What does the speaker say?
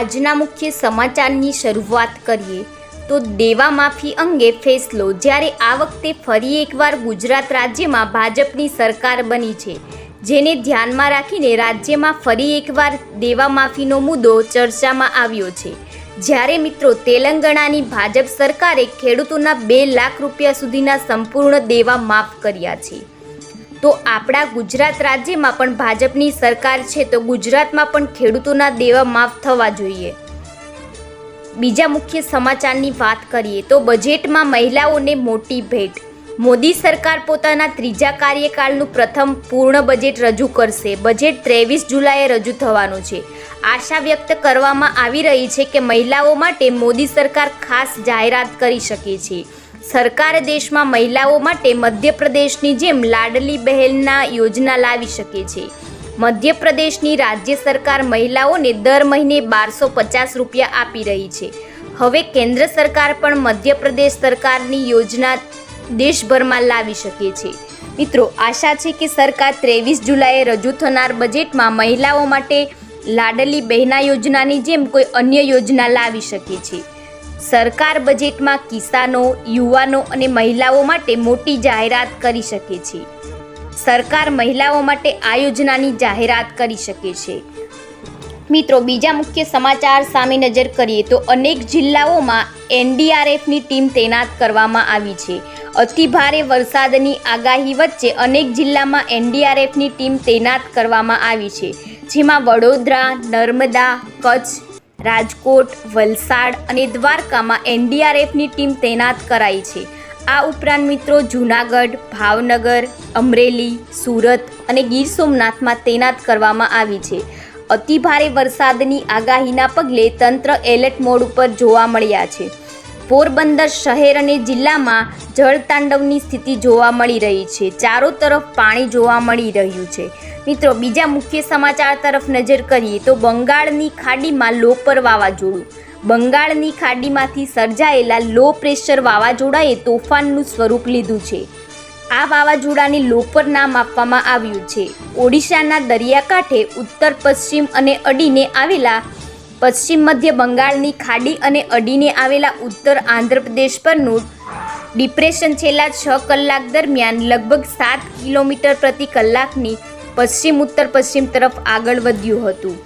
આજના મુખ્ય સમાચારની શરૂઆત કરીએ. તો દેવા માફી અંગે ફેસલો. જ્યારે આ વખતે ફરી એકવાર ગુજરાત રાજ્યમાં ભાજપની સરકાર બની છે, જેને ધ્યાનમાં રાખીને રાજ્યમાં ફરી એકવાર દેવા માફીનો મુદ્દો ચર્ચામાં આવ્યો છે. જ્યારે મિત્રો, તેલંગાણાની ભાજપ સરકારે ખેડૂતોના બે લાખ રૂપિયા સુધીના સંપૂર્ણ દેવા માફ કર્યા છે. તો આપણા ગુજરાત રાજ્યમાં પણ ભાજપની સરકાર છે તો ગુજરાતમાં પણ ખેડૂતોના દેવા માફ થવા જોઈએ. બીજા મુખ્ય સમાચારની વાત કરીએ તો બજેટમાં મહિલાઓને મોટી ભેટ. મોદી સરકાર પોતાના ત્રીજા કાર્યકાળનું પ્રથમ પૂર્ણ બજેટ રજૂ કરશે. બજેટ ત્રેવીસ જુલાઈએ રજૂ થવાનું છે. આશા વ્યક્ત કરવામાં આવી રહી છે કે મહિલાઓ માટે મોદી સરકાર ખાસ જાહેરાત કરી શકે છે. સરકાર દેશમાં મહિલાઓ માટે મધ્યપ્રદેશની જેમ લાડલી બહેનના યોજના લાવી શકે છે. મધ્યપ્રદેશની રાજ્ય સરકાર મહિલાઓને દર મહિને બારસો પચાસ રૂપિયા આપી રહી છે. હવે કેન્દ્ર સરકાર પણ મધ્યપ્રદેશ સરકારની યોજના દેશભરમાં લાવી શકે છે. મિત્રો, આશા છે કે સરકાર ત્રેવીસ જુલાઈએ રજૂ થનાર બજેટમાં મહિલાઓ માટે લાડલી બહેના યોજનાની જેમ કોઈ અન્ય યોજના લાવી શકે છે. સરકાર બજેટમાં કિસાનો, યુવાનો અને મહિલાઓ માટે મોટી જાહેરાત કરી શકે છે. સરકાર મહિલાઓ માટે આ યોજનાની જાહેરાત કરી શકે છે. મિત્રો, બીજા મુખ્ય સમાચાર સામે નજર કરીએ તો અનેક જિલ્લાઓમાં એનડીઆરએફની ટીમ તૈનાત કરવામાં આવી છે. અતિ ભારે વરસાદની આગાહી વચ્ચે અનેક જિલ્લામાં એનડીઆરએફની ટીમ તૈનાત કરવામાં આવી છે. જેમાં વડોદરા, નર્મદા, કચ્છ રાજકોટ, વલસાડ અને દ્વારકામાં એનડીઆરએફની ટીમ તૈનાત કરાઈ છે. આ ઉપરાંત મિત્રો જૂનાગઢ, ભાવનગર, અમરેલી, સુરત અને ગીર સોમનાથમાં તૈનાત કરવામાં આવી છે. અતિભારે વરસાદની આગાહીના પગલે તંત્ર એલર્ટ મોડ ઉપર જોવા મળ્યા છે. પોરબંદર શહેર અને જિલ્લામાં જળતાંડવની સ્થિતિ જોવા મળી રહી છે. ચારો તરફ પાણી જોવા મળી રહ્યું છે. મિત્રો, બીજા મુખ્ય સમાચાર તરફ નજર કરીએ તો બંગાળની ખાડીમાં લો પર વાવાઝોડું. બંગાળની ખાડીમાંથી સર્જાયેલા લો પ્રેશર વાવાઝોડાએ તોફાનનું સ્વરૂપ લીધું છે. આ વાવાઝોડાને લોપર નામ આપવામાં આવ્યું છે. ઓડિશાના દરિયાકાંઠે ઉત્તર, પશ્ચિમ અને અડીને આવેલા પશ્ચિમ મધ્ય બંગાળની ખાડી અને અડીને આવેલા ઉત્તર આંધ્રપ્રદેશ પરનું ડિપ્રેશન છેલ્લા છ કલાક દરમિયાન લગભગ સાત કિલોમીટર પ્રતિ કલાકની પશ્ચિમ ઉત્તર પશ્ચિમ તરફ આગળ વધ્યું હતું.